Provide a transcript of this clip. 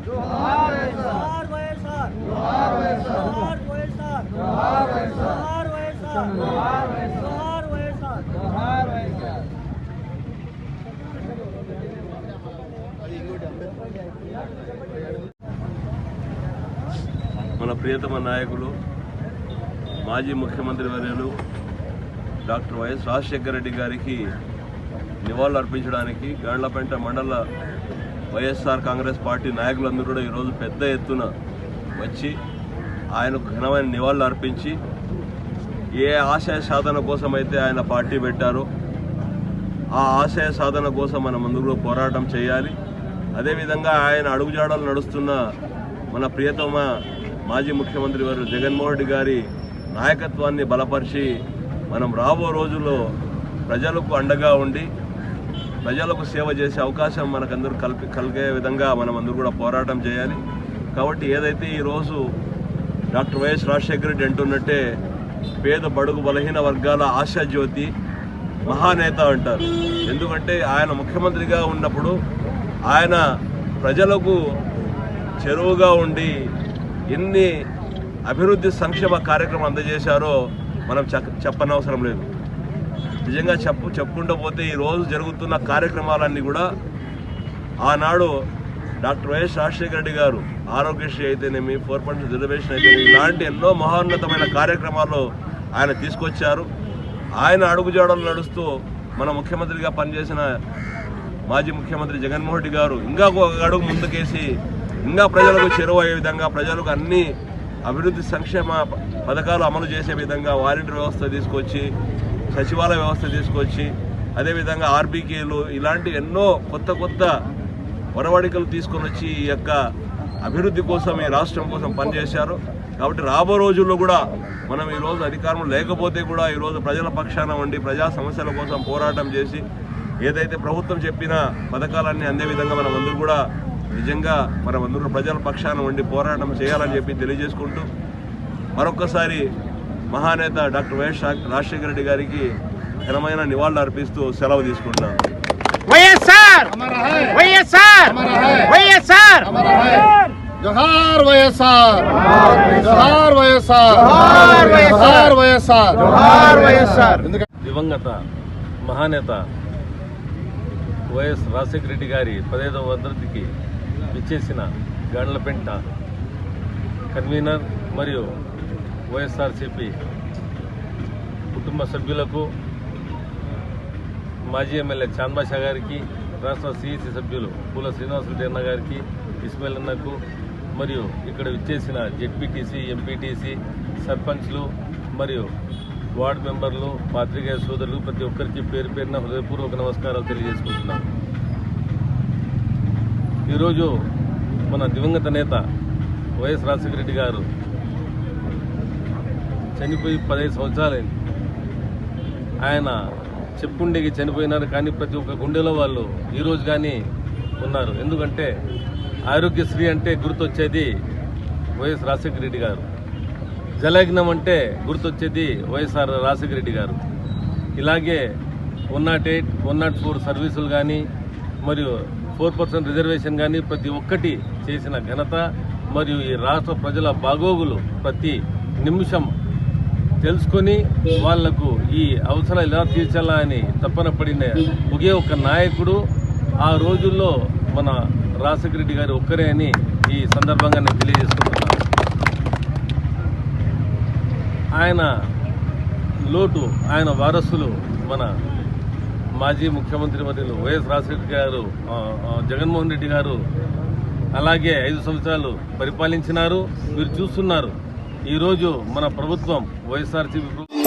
మన ప్రియతమ నాయకులు మాజీ ముఖ్యమంత్రి వర్యులు డాక్టర్ వైఎస్ రాజశేఖర రెడ్డి గారికి నివాళులు అర్పించడానికి గాండ్లపేట మండల వైఎస్ఆర్ కాంగ్రెస్ పార్టీ నాయకులందరూ కూడా ఈరోజు పెద్ద ఎత్తున వచ్చి ఆయనకు ఘనమైన నివాళులు అర్పించి ఏ ఆశయ సాధన కోసం అయితే ఆయన పార్టీ పెట్టారో ఆ ఆశయ సాధన కోసం మనం ముందుకు పోరాటం చేయాలి. అదేవిధంగా ఆయన అడుగుజాడలు నడుస్తున్న మన ప్రియతమ మాజీ ముఖ్యమంత్రి వారు జగన్మోహన్ రెడ్డి గారి నాయకత్వాన్ని బలపరిచి మనం రాబో రోజుల్లో ప్రజలకు అండగా ఉండి ప్రజలకు సేవ చేసే అవకాశం మనకందరూ కల్పి కలిగే విధంగా మనం అందరూ కూడా పోరాటం చేయాలి. కాబట్టి ఏదైతే ఈరోజు డాక్టర్ వైఎస్ రాజశేఖర రెడ్డి అంటున్నట్టే పేద బడుగు బలహీన వర్గాల ఆశాజ్యోతి మహానేత అంటారు. ఎందుకంటే ఆయన ముఖ్యమంత్రిగా ఉన్నప్పుడు ఆయన ప్రజలకు చెరువుగా ఉండి ఎన్ని అభివృద్ధి సంక్షేమ కార్యక్రమం అందజేశారో మనం చెప్పనవసరం లేదు. నిజంగా చెప్పు చెప్పుకుంటూ పోతే ఈరోజు జరుగుతున్న కార్యక్రమాలన్నీ కూడా ఆనాడు డాక్టర్ వైఎస్ రాజశేఖర రెడ్డి గారు ఆరోగ్యశ్రీ అయితేనేమి ఫోర్ పాయింట్ రిజర్వేషన్ అయితేనేమి ఇలాంటి ఎన్నో మహోన్నతమైన కార్యక్రమాలు ఆయన తీసుకొచ్చారు. ఆయన అడుగుజాడలు నడుస్తూ మన ముఖ్యమంత్రిగా పనిచేసిన మాజీ ముఖ్యమంత్రి జగన్మోహన్ రెడ్డి గారు ఇంకా ఒక అడుగు ముందుకేసి ఇంకా ప్రజలకు చేరువయ్యే విధంగా ప్రజలకు అన్ని అభివృద్ధి సంక్షేమ పథకాలు అమలు చేసే విధంగా వాలంటీర్ వ్యవస్థ తీసుకొచ్చి సచివాలయ వ్యవస్థ తీసుకొచ్చి అదేవిధంగా ఆర్బీకేలు ఇలాంటి ఎన్నో కొత్త కొత్త ఒరవడికలు తీసుకొని వచ్చి ఈ యొక్క అభివృద్ధి కోసం ఈ రాష్ట్రం కోసం పనిచేశారు. కాబట్టి రాబో రోజుల్లో కూడా మనం ఈరోజు అధికారం లేకపోతే కూడా ఈరోజు ప్రజల పక్షాన ఉండి ప్రజా సమస్యల కోసం పోరాటం చేసి ఏదైతే ప్రభుత్వం చెప్పిన పథకాలన్నీ అందే విధంగా మనం అందరూ కూడా నిజంగా మనం అందరూ ప్రజల పక్షాన ఉండి పోరాటం చేయాలని చెప్పి తెలియజేసుకుంటూ మరొక్కసారి మహానేత డాక్టర్ వైఎస్ రాజశేఖర రెడ్డి గారికి ఘనమైన నివాళులు అర్పిస్తూ సెలవు తీసుకుంటున్నాను వైఎస్ఆర్! వైఎస్ఆర్! వైఎస్ఆర్! జోహార్ వైఎస్ఆర్! జోహార్ వైఎస్ఆర్! జోహార్ వైఎస్ఆర్. జోహార్ వైఎస్ఆర్! జోహార్ వైఎస్ఆర్! దివంగత మహానేత వైఎస్ రాజశేఖర రెడ్డి గారి పదహైదవ వర్ధంతికి విచ్చేసిన గాండ్లపెంట కన్వీనర్ మరియు వైఎస్ఆర్సీపీ కుటుంబ సభ్యులకు మాజీ ఎమ్మెల్యే చాంద్బాషా గారికి రాష్ట్ర సిఇసి సభ్యులు పూల శ్రీనివాసరెడ్డి అన్న గారికి ఇస్మాయిల్ అన్నకు మరియు ఇక్కడ విచ్చేసిన జెడ్పీటీసీ ఎంపీటీసీ సర్పంచ్లు మరియు వార్డు మెంబర్లు పాత్రికేయ సోదరులు ప్రతి ఒక్కరికి పేరు పేరున హృదయపూర్వక నమస్కారాలు తెలియజేసుకుంటున్నాను ఈరోజు మన దివంగత నేత వైఎస్ రాజశేఖర రెడ్డి గారు చనిపోయి పదహైదు సంవత్సరాలైంది. ఆయన చెప్పుండేకి చనిపోయినారు కానీ ప్రతి ఒక్క గుండెలో వాళ్ళు ఈరోజు కానీ ఉన్నారు. ఎందుకంటే ఆరోగ్యశ్రీ అంటే గుర్తొచ్చేది వైఎస్ రాజశేఖర రెడ్డి గారు. జలగ్నం అంటే గుర్తొచ్చేది వైఎస్ఆర్ రాజశేఖర రెడ్డి గారు. ఇలాగే one nought eight one nought four సర్వీసులు కానీ మరియు ఫోర్ పర్సెంట్ రిజర్వేషన్ కానీ ప్రతి ఒక్కటి చేసిన ఘనత మరియు ఈ రాష్ట్ర ప్రజల బాగోగులు ప్రతి నిమిషం తెలుసుకొని వాళ్ళకు ఈ అవసరాలు ఎలా తీర్చాలా అని తప్పన పడిన ఒకే ఒక నాయకుడు ఆ రోజుల్లో మన రాజశేఖర రెడ్డి గారు ఒక్కరే అని ఈ సందర్భంగా నేను తెలియజేసుకుంటున్నాను. ఆయన లోటు ఆయన వారసులు మన మాజీ ముఖ్యమంత్రి వర్యులు వైఎస్ రాజశేఖర గారు జగన్మోహన్ రెడ్డి గారు అలాగే ఐదు సంవత్సరాలు పరిపాలించినారు మీరు చూస్తున్నారు. ఈరోజు మన ప్రభుత్వం వైఎస్ఆర్సీపీ ప్రభుత్వం